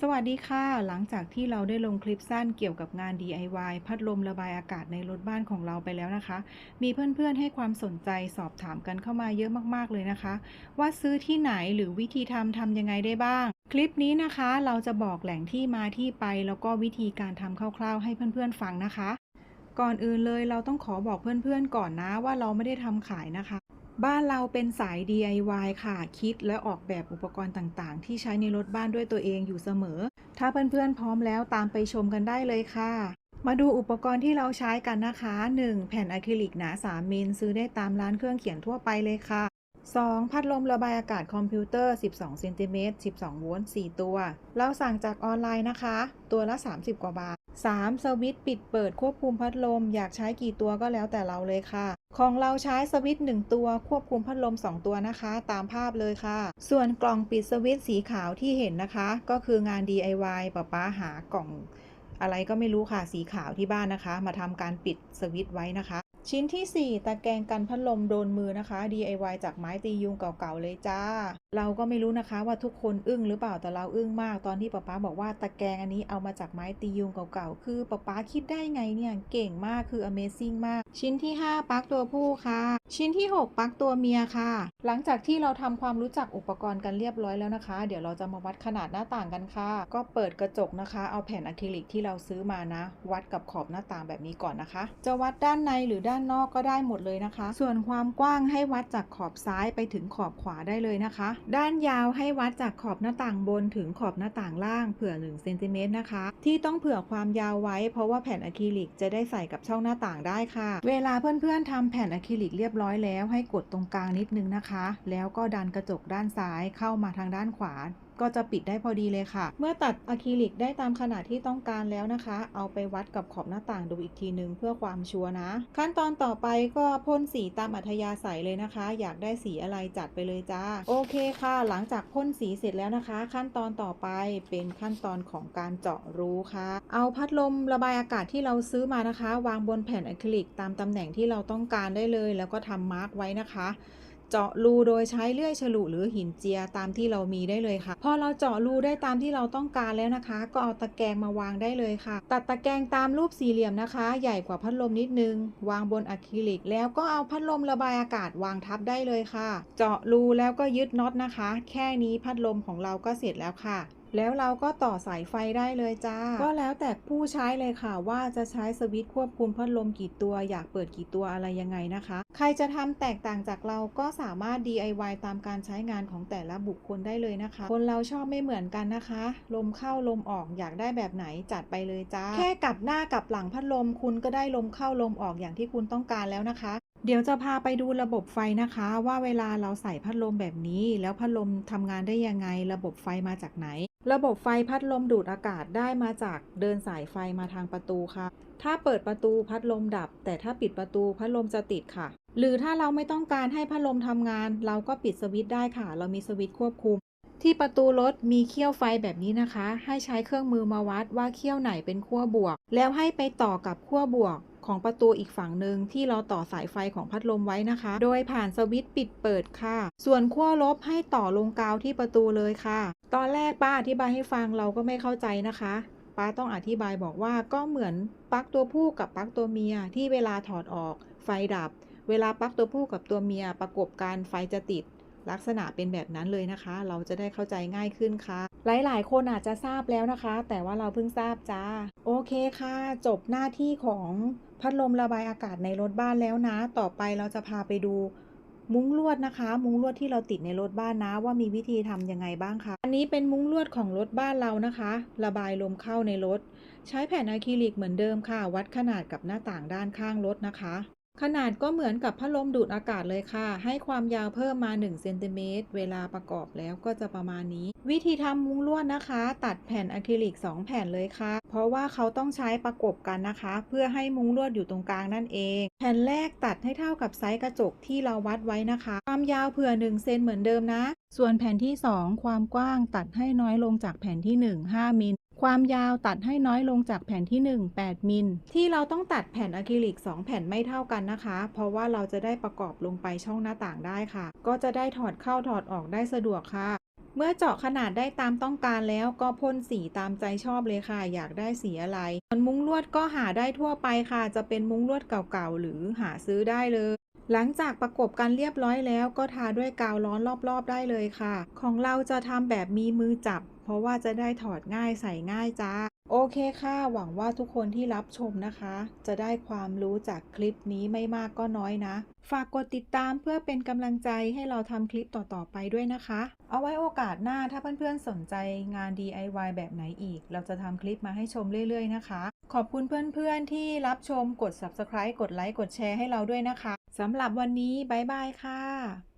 สวัสดีค่ะ หลังจากที่เราได้ลงคลิปสั้นเกี่ยวกับงาน DIY พัดลมระบายอากาศในรถบ้านของเราไปแล้วนะคะ มีเพื่อนๆให้ความสนใจสอบถามกันเข้ามาเยอะมากๆเลยนะคะ ว่าซื้อที่ไหนหรือวิธีทำทำยังไงได้บ้าง คลิปนี้นะคะเราจะบอกแหล่งที่มาที่ไป แล้วก็วิธีการทำคร่าวๆ ให้เพื่อนๆฟังนะคะ ก่อนอื่นเลยเราต้องขอบอกเพื่อนๆก่อนนะว่าเราไม่ได้ทำขายนะคะ บ้านเราเป็นสาย DIY ค่ะ คิดและออกแบบอุปกรณ์ต่างๆ ที่ใช้ในรถบ้านด้วยตัวเองอยู่เสมอ ถ้าเพื่อนๆพร้อมแล้วตามไปชมกันได้เลยค่ะ มาดูอุปกรณ์ที่เราใช้กันนะคะ 1. แผ่นอะคริลิกหนา 3 มิลซื้อได้ตามร้านเครื่องเขียนทั่วไปเลยค่ะ 2. พัดลมระบายอากาศคอมพิวเตอร์ 12 เซนติเมตร 12 โวลต์ 4 ตัว เราสั่งจากออนไลน์นะคะ ตัวละ 30 กว่าบาท 3. สวิตช์ปิดเปิดควบคุมพัดลม อยากใช้กี่ตัวก็แล้วแต่เราเลยค่ะ ของเราใช้สวิตช์1ตัวควบคุมพัดลม 2 ตัวนะคะ ตามภาพเลยค่ะ ส่วนกล่องปิดสวิตช์สีขาวที่เห็นนะคะ ก็คืองาน DIY ป้าป้าหากล่องอะไรก็ไม่รู้ค่ะสีขาวที่บ้านนะคะ มาทำการปิดสวิตช์ไว้นะคะ ชิ้นทีสี่ 4 ตะแกรงกันพัดลมโดนมือนะคะ DIY จากไม้ตียุงเก่าๆเลยจ้า เราก็ไม่รู้นะคะว่าทุกคนอึ้งหรือเปล่าแต่เราอึ้งมากตอนที่ป๊าป๊าบอกว่าตะแกรงอันนี้เอามาจากไม้ตียุงเก่าๆ คือป๊าป๊าคิดได้ไงเนี่ย เก่งมากคือ Amazing มาก ชิ้นที่ 5ปลั๊กตัวผู้ค่ะชิ้นที่ 6 ปลั๊กตัวเมียค่ะ หลังจากที่เราทำความรู้จักอุปกรณ์กันเรียบร้อยแล้วนะคะ เดี๋ยวเราจะมาวัดขนาดหน้าต่างกันค่ะ ก็เปิดกระจกนะคะ เอาแผ่นอะคริลิกที่เราซื้อมานะ วัดกับขอบหน้าต่างแบบนี้ก่อนนะคะ จะวัดด้านในหรือด้านนอกก็ได้หมดเลยนะคะ ส่วนความกว้างให้วัดจากขอบซ้ายไปถึงขอบขวาได้เลยนะคะ ด้านยาวให้วัดจากขอบหน้าต่างบนถึงขอบหน้าต่างล่างเผื่อ1เซนติเมตรนะคะ ที่ต้องเผื่อความยาวไว้ เพราะว่าแผ่นอะคริลิกจะได้ใส่กับช่องหน้าต่างได้ค่ะ เวลาเพื่อนๆทำแผ่นอะคริลิกเรียบร้อยแล้วให้กดตรงกลางนิดนึงนะคะ แล้วก็ดันกระจกด้านซ้ายเข้ามาทางด้านขวา ก็จะปิดได้พอดีเลยค่ะ เมื่อตัดอะคริลิกได้ตามขนาดที่ต้องการแล้วนะคะ เอาไปวัดกับขอบหน้าต่างดูอีกทีนึงเพื่อความชัวร์นะ ขั้นตอนต่อไปก็พ่นสีตามอัธยาศัยเลยนะคะ อยากได้สีอะไรจัดไปเลยจ้า โอเคค่ะ หลังจากพ่นสีเสร็จแล้วนะคะ ขั้นตอนต่อไปเป็นขั้นตอนของการเจาะรูค่ะ เอาพัดลมระบายอากาศที่เราซื้อมานะคะ วางบนแผ่นอะคริลิกตามตำแหน่งที่เราต้องการได้เลย แล้วก็ทำมาร์กไว้นะคะ เจาะรูโดยใช้เลื่อยฉลุหรือหินเจียตามที่เรามีได้เลยค่ะ พอเราเจาะรูได้ตามที่เราต้องการแล้วนะคะ ก็เอาตะแกรงมาวางได้เลยค่ะ ตัดตะแกรงตามรูปสี่เหลี่ยมนะคะ ใหญ่กว่าพัดลมนิดนึง วางบนอะคริลิก แล้วก็เอาพัดลมระบายอากาศวางทับได้เลยค่ะ เจาะรูแล้วก็ยึดน็อตนะคะ แค่นี้พัดลมของเราก็เสร็จแล้วค่ะ แล้วเราก็ต่อสายไฟได้เลยจ้า ก็แล้วแต่ผู้ใช้เลยค่ะ ว่าจะใช้สวิตช์ควบคุมพัดลมกี่ตัวอยากเปิดกี่ตัวอะไรยังไงนะคะ ใครจะทำแตกต่างจากเราก็สามารถ DIY ตามการใช้งานของแต่ละบุคคลได้เลยนะคะ คนเราชอบไม่เหมือนกันนะคะ ลมเข้าลมออกอยากได้แบบไหนจัดไปเลยจ้า แค่กลับหน้ากลับหลังพัดลมคุณก็ได้ลมเข้าลมออกอย่างที่คุณต้องการแล้วนะคะ เดี๋ยวจะพาไปดูระบบไฟนะคะ ว่าเวลาเราใส่พัดลมแบบนี้ แล้วพัดลมทำงานได้ยังไง ระบบไฟมาจากไหน ระบบไฟพัดลมดูดอากาศได้มาจากเดินสายไฟมาทางประตูค่ะ ถ้าเปิดประตูพัดลมดับ แต่ถ้าปิดประตูพัดลมจะติดค่ะ หรือถ้าเราไม่ต้องการให้พัดลมทำงาน เราก็ปิดสวิตช์ได้ค่ะ เรามีสวิตช์ควบคุม ที่ประตูรถมีเขี้ยวไฟแบบนี้นะคะ ให้ใช้เครื่องมือมาวัดว่าเขี้ยวไหนเป็นขั้วบวก แล้วให้ไปต่อกับขั้วบวก ของประตูอีกฝั่งหนึ่งที่เราต่อสายไฟของพัดลมไว้นะคะ โดยผ่านสวิตช์ปิดเปิดค่ะ ส่วนขั้วลบให้ต่อลงกาวที่ประตูเลยค่ะ ตอนแรกป้าอธิบายให้ฟังเราก็ไม่เข้าใจนะคะป้าต้องอธิบายบอกว่าก็เหมือนปลั๊กตัวผู้กับปลั๊กตัวเมียที่เวลาถอดออกไฟดับ เวลาปลั๊กตัวผู้กับตัวเมียประกบกันไฟจะติด ลักษณะเป็นแบบนั้นเลยนะคะ เราจะได้เข้าใจง่ายขึ้นค่ะ หลายๆ คนอาจจะทราบแล้วนะคะ แต่ว่าเราเพิ่งทราบจ้า โอเคค่ะ จบหน้าที่ของพัดลมระบายอากาศในรถบ้านแล้วนะ ต่อไปเราจะพาไปดูมุ้งลวดนะคะ มุ้งลวดที่เราติดในรถบ้านนะ ว่ามีวิธีทำยังไงบ้างคะอันนี้เป็นมุ้งลวดของรถบ้านเรานะคะ ระบายลมเข้าในรถ ใช้แผ่นอะคริลิกเหมือนเดิมค่ะ วัดขนาดกับหน้าต่างด้านข้างรถนะคะ ขนาดก็เหมือนกับพัดลมดูดอากาศเลยค่ะ ให้ความยาวเพิ่มมา1เซนติเมตรเวลาประกอบแล้วก็จะประมาณนี้ วิธีทำมุ้งลวดนะคะ ตัดแผ่นอะคริลิก 2 แผ่นเลยค่ะ เพราะว่าเขาต้องใช้ประกบกันนะคะ เพื่อให้มุ้งลวดอยู่ตรงกลางนั่นเอง แผ่นแรกตัดให้เท่ากับไซส์กระจกที่เราวัดไว้นะคะ ความยาวเผื่อ1เซนเหมือนเดิมนะ ส่วนแผ่นที่ 2 ความกว้างตัดให้น้อยลงจากแผ่นที่ 1 5มิล ความยาวตัดให้น้อยลงจากแผ่นที่ 1 8 มิล ที่เราต้องตัดแผ่นอะคริลิก 2 แผ่นไม่เท่ากันนะคะ เพราะว่าเราจะได้ประกอบลงไปช่องหน้าต่างได้ค่ะ ก็จะได้ถอดเข้าถอดออกได้สะดวกค่ะ เมื่อเจาะขนาดได้ตามต้องการแล้วก็พ่นสีตามใจชอบเลยค่ะ อยากได้สีอะไรส่วนมุ้งลวดก็หาได้ทั่วไปค่ะ จะเป็นมุ้งลวดเก่าๆหรือหาซื้อได้เลยหลังจากประกบกันเรียบร้อยแล้วก็ทาด้วยกาวร้อนรอบๆได้เลยค่ะ ของเราจะทำแบบมีมือจับ เพราะว่าจะได้ถอดง่ายใส่ง่ายจ้า โอเคค่ะ หวังว่าทุกคนที่รับชมนะคะ จะได้ความรู้จากคลิปนี้ไม่มากก็น้อยนะ ฝากกดติดตามเพื่อเป็นกำลังใจให้เราทำคลิปต่อๆไปด้วยนะคะ เอาไว้โอกาสหน้าถ้าเพื่อนๆสนใจงาน DIY แบบไหนอีก เราจะทำคลิปมาให้ชมเรื่อยๆนะคะ ขอบคุณเพื่อนๆที่รับชมกด subscribe กดไลค์กดแชร์ให้เราด้วยนะคะสำหรับวันนี้บ๊ายบายค่ะ